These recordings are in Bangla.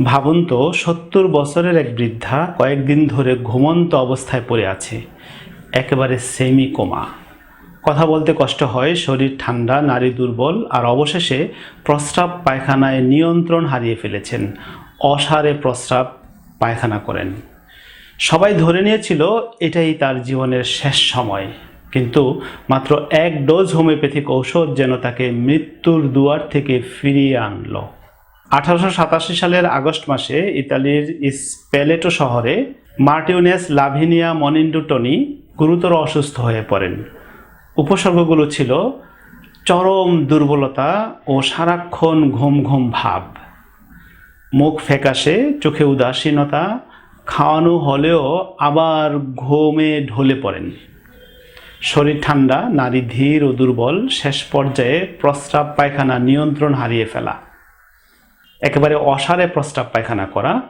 ভাবুন তো সত্তর বছরের এক বৃদ্ধা কয়েকদিন ধরে ঘুমন্ত অবস্থায় পড়ে আছে, একেবারে সেমি কোমা কথা বলতে কষ্ট হয়, শরীর ঠান্ডা, নারী দুর্বল, আর অবশেষে প্রস্রাব পায়খানায় নিয়ন্ত্রণ হারিয়ে ফেলেছেন অসারে প্রস্রাব পায়খানা করেন। সবাই ধরে নিয়েছিল, এটাই তার জীবনের শেষ সময়। কিন্তু মাত্র এক ডোজ হোমিওপ্যাথিক ঔষধ যেন তাকে মৃত্যুর দুয়ার থেকে ফিরিয়ে আনলো। আঠারোশো সাতাশি সালের আগস্ট মাসে ইতালির স্পেলেটো শহরে মার্টিউনেস লাভিনিয়া মনিন্ডুটনি গুরুতর অসুস্থ হয়ে পড়েন। উপসর্গগুলো ছিল চরম দুর্বলতা ও সারাক্ষণ ঘুম ঘুম ভাব। মুখ ফ্যাকাশে, চোখে উদাসীনতা, খাওয়ানো হলেও আবার ঘুমে ঢলে পড়েন। শরীর ঠান্ডা, নারী ধীর ও দুর্বল, শেষ পর্যায়ে প্রস্রাব পায়খানা নিয়ন্ত্রণ হারিয়ে ফেলা। একেবারে অসারে প্রস্রাব পায়খানা করা।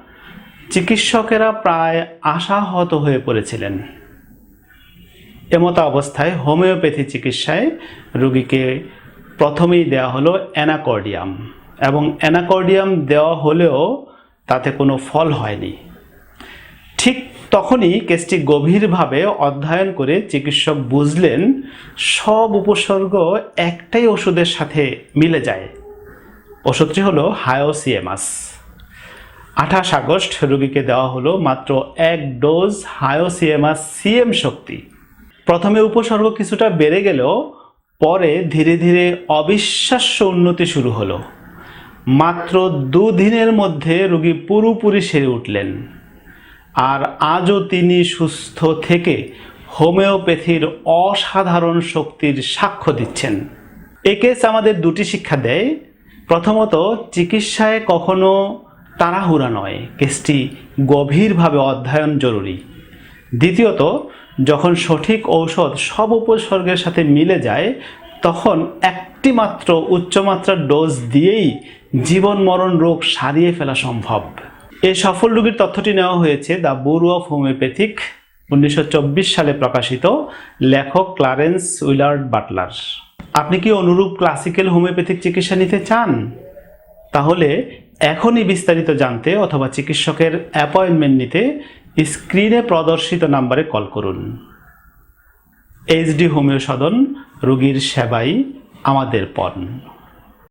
চিকিৎসকেরা প্রায় আশাহত হয়ে পড়েছিলেন। এমতো অবস্থায় হোমিওপ্যাথি চিকিৎসায় রোগীকে প্রথমেই দেওয়া হলো অ্যানাকর্ডিয়াম এবং অ্যানাকর্ডিয়াম দেওয়া হলেও তাতে কোনো ফল হয়নি। ঠিক তখনই কেসটি গভীরভাবে অধ্যয়ন করে চিকিৎসক বুঝলেন, সব উপসর্গ একটাই ওষুধের সাথে মিলে যায়। ওষুধটি হলো হায়োসিএমাস আঠাশ আগস্ট রোগীকে দেওয়া হলো মাত্র এক ডোজ হায়োসিএমাস সিএম শক্তি। প্রথমে উপসর্গ কিছুটা বেড়ে গেলেও পরে ধীরে ধীরে অবিশ্বাস্য উন্নতি শুরু হলো। মাত্র দুদিনের মধ্যে রোগী পুরোপুরি সেরে উঠলেন। আর আজও তিনি সুস্থ থেকে হোমিওপ্যাথির অসাধারণ শক্তির সাক্ষ্য দিচ্ছেন। এ কেস আমাদের দুটি শিক্ষা দেয়। প্রথমত, চিকিৎসায় কখনো তাড়াহুড়া নয়। কেসটি গভীরভাবে অধ্যয়ন জরুরি। দ্বিতীয়ত, যখন সঠিক ঔষধ সব উপসর্গের সাথে মিলে যায়, তখন একটি মাত্র উচ্চমাত্রার ডোজ দিয়েই জীবন মরণ রোগ সারিয়ে ফেলা সম্ভব। এই সফল রোগীর তথ্যটি নেওয়া হয়েছে দ্য ব্যুরো অফ হোমিওপ্যাথিক, উনিশশো চব্বিশ সালে প্রকাশিত, লেখক ক্লারেন্স উইলার্ড বাটলার। আপনি কি অনুরূপ ক্লাসিক্যাল হোমিওপ্যাথিক চিকিৎসা নিতে চান? তাহলে এখনই বিস্তারিত জানতে অথবা চিকিৎসকের অ্যাপয়েন্টমেন্ট নিতে স্ক্রিনে প্রদর্শিত নাম্বারে কল করুন। এইচডি হোমিও সদন রোগীর সেবাই আমাদের পণ